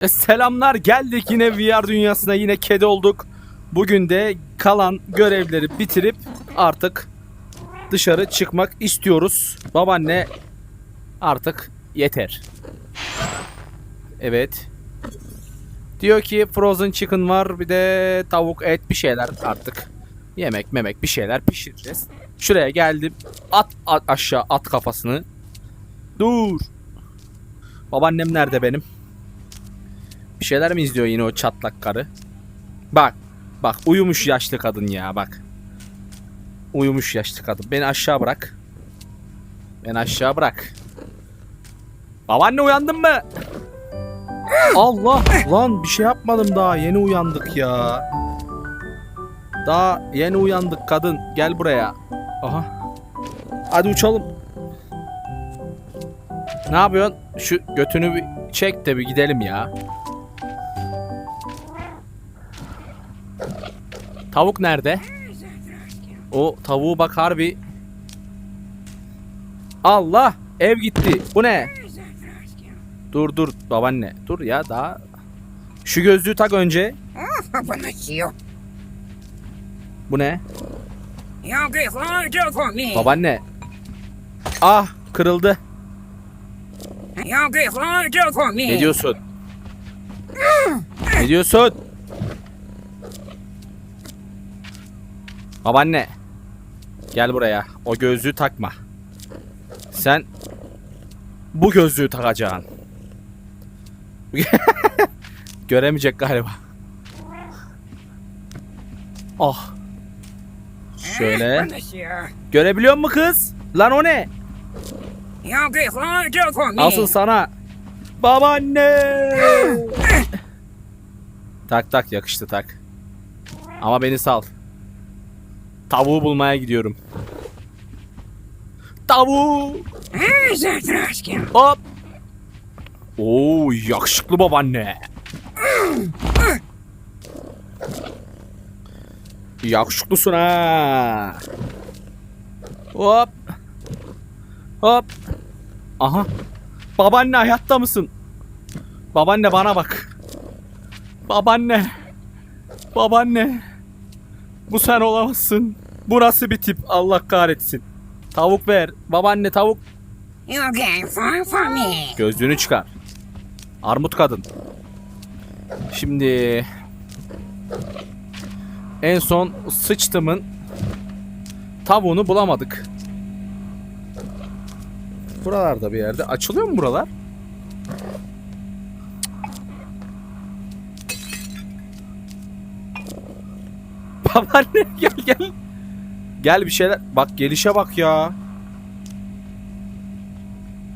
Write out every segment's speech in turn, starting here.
E, selamlar geldik yine VR dünyasına yine kedi olduk. Bugün de kalan görevleri bitirip artık dışarı çıkmak istiyoruz. Babaanne artık yeter. Evet. Diyor ki frozen chicken var bir de tavuk et bir şeyler artık. Yemek memek bir şeyler pişireceğiz. Şuraya geldim. At, at aşağı at kafasını. Dur. Babaannem nerede benim? Bir şeyler mi izliyor yine o çatlak karı? Bak. Bak uyumuş yaşlı kadın ya bak. Uyumuş yaşlı kadın. Beni aşağı bırak. Beni aşağı bırak. Babaanne uyandın mı? Allah lan bir şey yapmadım daha yeni uyandık ya. Daha yeni uyandık kadın gel buraya. Aha. Hadi uçalım. Ne yapıyorsun? Şu götünü bir çek de bir gidelim ya. Tavuk nerede? O tavuğu bak harbi. Allah ev gitti. Bu ne? Dur dur babaanne. Dur ya daha. Şu gözlüğü tak önce. Bu ne? Babaanne. Ah kırıldı. Ne diyorsun? Ne diyorsun? Babaanne. Gel buraya. O gözlüğü takma. Sen bu gözlüğü takacaksın. Göremeyecek galiba. Oh. Şöyle. Görebiliyor mu kız? Lan o ne? Asıl sana. Babaanne. tak tak yakıştı tak. Ama beni sal. Tavuğu bulmaya gidiyorum. Tavuğu. Hop. Oo yakışıklı babaanne. Yakışıklısın ha. Hop. Hop. Aha. Babaanne hayatta mısın? Babaanne bana bak. Babaanne. Babaanne. Bu sen olamazsın. Bu nasıl bir tip Allah kahretsin. Tavuk ver. Babaanne tavuk for me. Gözlüğünü çıkar. Armut kadın. Şimdi en son sıçtımın tavuğunu bulamadık. Buralarda bir yerde. Açılıyor mu buralar? Babaanne gel gel. Gel bir şeyler. Bak gelişe bak ya.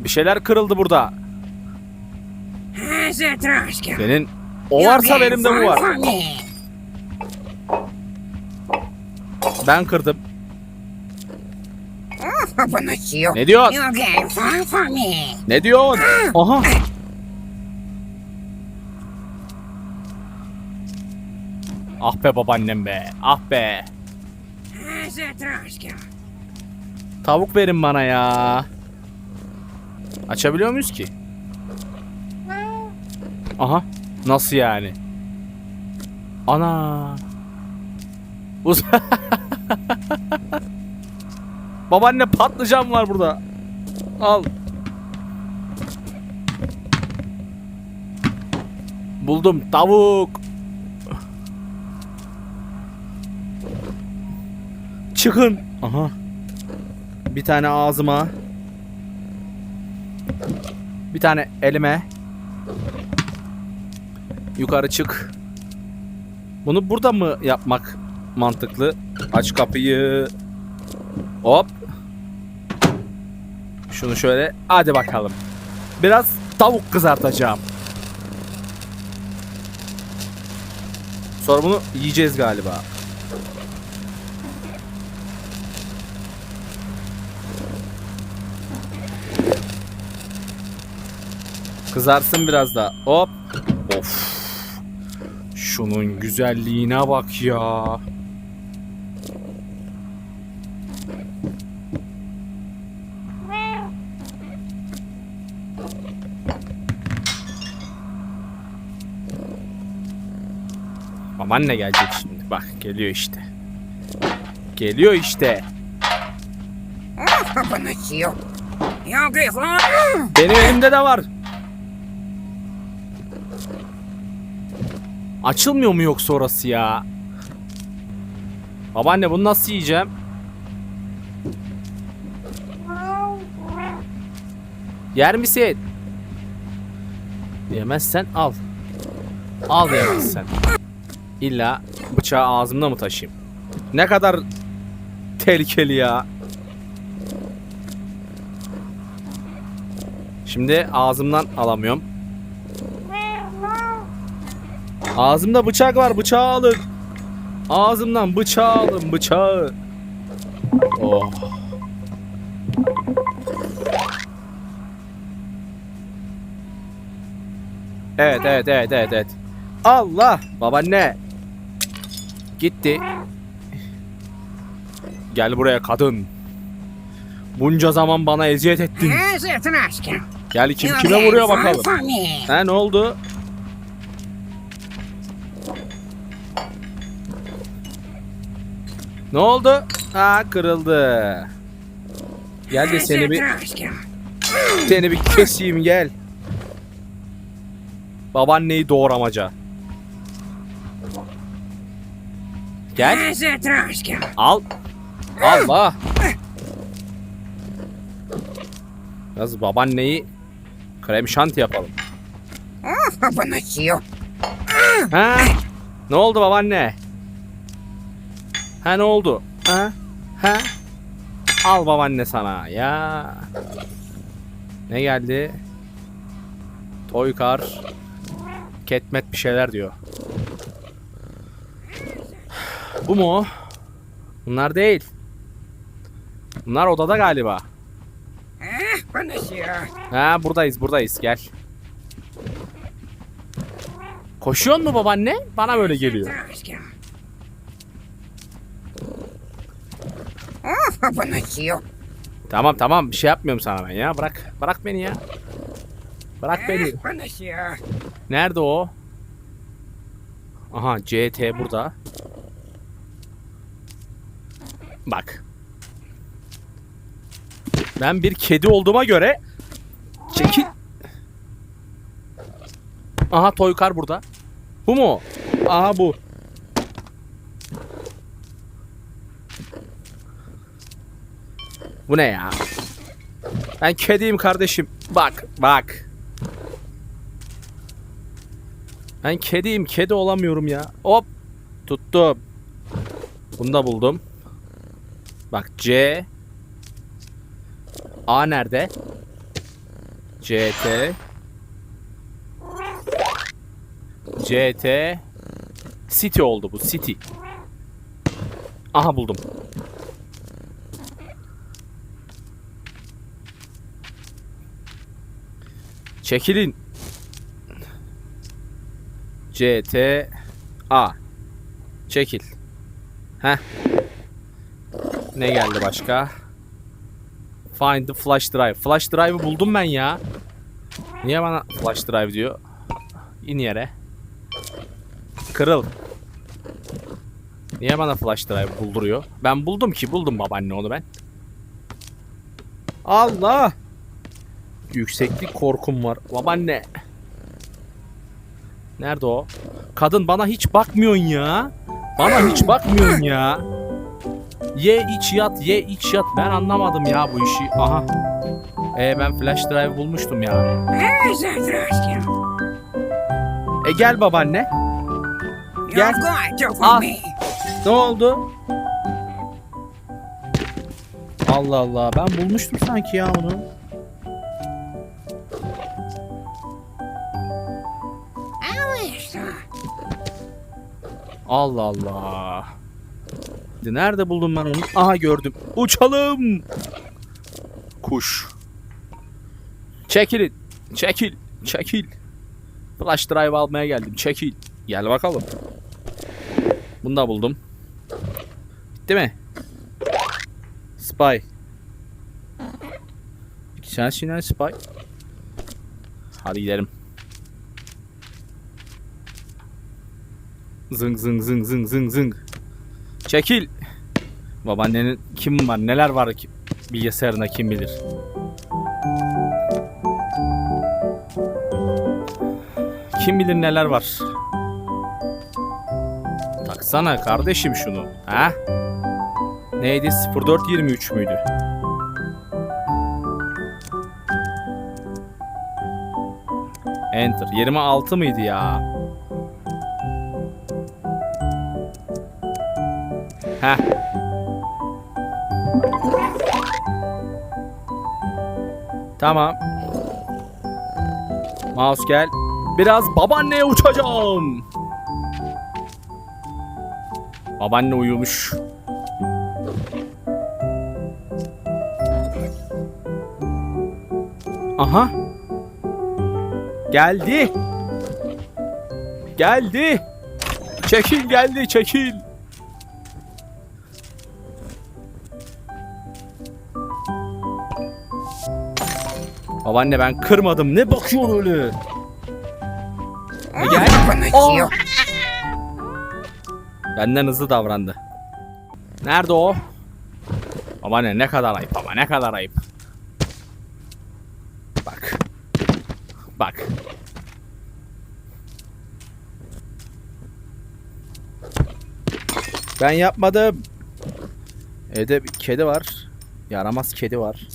Bir şeyler kırıldı burada. Senin o varsa benim de bu var. Ben kırdım. Ne diyor? Ne diyor? Aha. Ah be babaannem be. Ah be. Tavuk verin bana ya. Açabiliyor muyuz ki? Aha. Nasıl yani? Ana. Uz Babaanne patlıcan var burada. Al. Buldum tavuk. Çıkın. Aha. Bir tane ağzıma. Bir tane elime. Yukarı çık. Bunu burada mı yapmak mantıklı? Aç kapıyı. Hop. Şunu şöyle. Hadi bakalım. Biraz tavuk kızartacağım. Sonra bunu yiyeceğiz galiba. Kızarsın biraz da. Hop. Of. Şunun güzelliğine bak ya. Babaanne gelecek şimdi. Bak geliyor işte. Geliyor işte. Yok. Benim elimde de var. Açılmıyor mu yoksa orası ya? Babaanne bunu nasıl yiyeceğim? Yer misin? Yemezsen al. Al yemezsen. İlla bıçağı ağzımda mı taşıyayım? Ne kadar tehlikeli ya. Şimdi ağzımdan alamıyorum. Ağzımda bıçak var bıçağı alın. Ağzımdan bıçağı alın bıçağı. Oh. Evet evet evet evet evet. Allah babaanne. Gitti. Gel buraya kadın. Bunca zaman bana eziyet ettin. Gel kim kime vuruyor bakalım. Ha ne oldu? Ne oldu? Ha kırıldı. Gel de seni bir seni bir keseyim gel. Babaanneyi doğramaca. Gel al. Allah. Biraz babaanneyi krem şanti yapalım. Ha? Ne oldu babaanne? Ha ne oldu? Ha? Ha? Al babaanne sana ya. Ne geldi? Toykar. Ketmet bir şeyler diyor. Bu mu? Bunlar değil. Bunlar odada galiba. Ah, konuşuyor. Ha buradayız buradayız gel. Koşuyor mu babaanne? Bana böyle geliyor. Zatraşka. Oh, kapanışıyor. Tamam tamam bir şey yapmıyorum sana ben ya. Bırak bırak beni ya. Bırak beni. Ah, konuşuyor. Nerede o? Aha CT burada. Bak. Ben bir kedi olduğuma göre çekil. Aha Toykar burada. Bu mu? Aha bu. Bu ne ya? Ben kediyim kardeşim. Bak bak. Ben kediyim. Kedi olamıyorum ya. Hop. Tuttum. Bunu da buldum. Bak C. A nerede? CT. CT. City oldu bu. City. Aha buldum. Çekilin. CT A. Çekil. Heh. Ne geldi başka? Find the flash drive. Flash drive'ı buldum ben ya. Niye bana flash drive diyor? İn yere. Kırıl. Niye bana flash drive bulduruyor? Ben buldum ki buldum babaanne onu ben. Allah! Yükseklik korkum var. Babaanne. Nerede o? Kadın bana hiç bakmıyorsun ya. Bana hiç bakmıyorsun ya. Ye iç yat, ye iç yat. Ben anlamadım ya bu işi. Aha. E ben flash drive bulmuştum ya. E gel babaanne. Gel. Al. Ne oldu? Allah Allah. Ben bulmuştum sanki ya onu. Allah Allah. Nerede buldum ben onu? Aha gördüm. Uçalım. Kuş. Çekilin. Çekil. Çekil. Flash drive almaya geldim. Çekil. Gel bakalım. Bunu da buldum. Bitti mi? Spy. Sensin Spy. Hadi gidelim. Zıng zıng zıng zıng zıng zıng. Çekil. Babaannenin kim var neler var ki bilgisayarına kim bilir. Kim bilir neler var. Taksana kardeşim şunu. Ha? Neydi? 0423 müydü? Enter. 26 mıydı ya? Heh. Tamam. Mouse gel. Biraz babaanneye uçacağım. Babaanne uyumuş. Aha. Geldi. Geldi. Çekil geldi çekil. Babaanne ben kırmadım. Ne bakıyorsun öyle? E gel. Konuşuyor. Benden hızlı davrandı. Nerede o? Babaanne ne kadar ayıp ama ne kadar ayıp. Bak. Bak. Ben yapmadım. Evde bir kedi var. Yaramaz kedi var.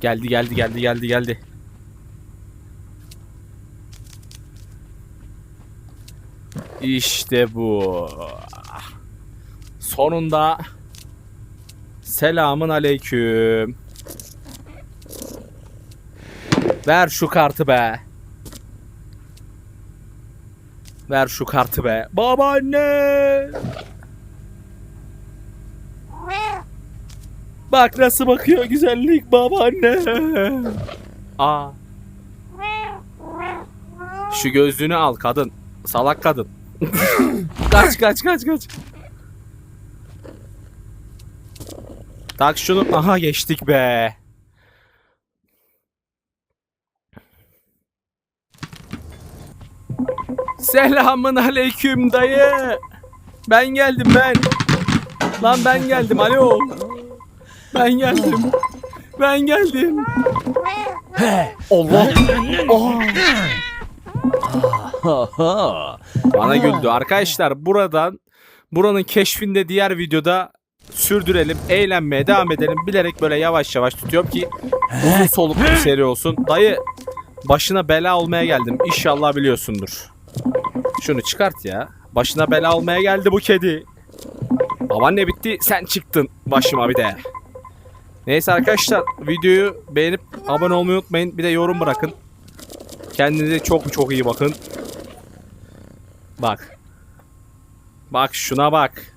Geldi geldi geldi geldi geldi. İşte bu. Sonunda selamın aleyküm. Ver şu kartı be. Ver şu kartı be. Babaanne. Bak nasıl bakıyor güzellik babaanne. Aa. Şu gözlüğünü al kadın. Salak kadın. Kaç kaç kaç kaç. Tak şunu. Aha geçtik be. Selamın aleyküm dayı. Ben geldim ben. Lan ben geldim alo. Ben geldim. Ben geldim. Allah. Aa. Bana güldü. Arkadaşlar buradan buranın keşfinde diğer videoda sürdürelim. Eğlenmeye devam edelim. Bilerek böyle yavaş yavaş tutuyorum ki uzun soluklu bir seri olsun. Dayı başına bela olmaya geldim. İnşallah biliyorsundur. Şunu çıkart ya. Başına bela olmaya geldi bu kedi. Babaanne bitti sen çıktın başıma bir de. Neyse arkadaşlar videoyu beğenip abone olmayı unutmayın. Bir de yorum bırakın. Kendinize çok çok iyi bakın. Bak. Bak şuna bak.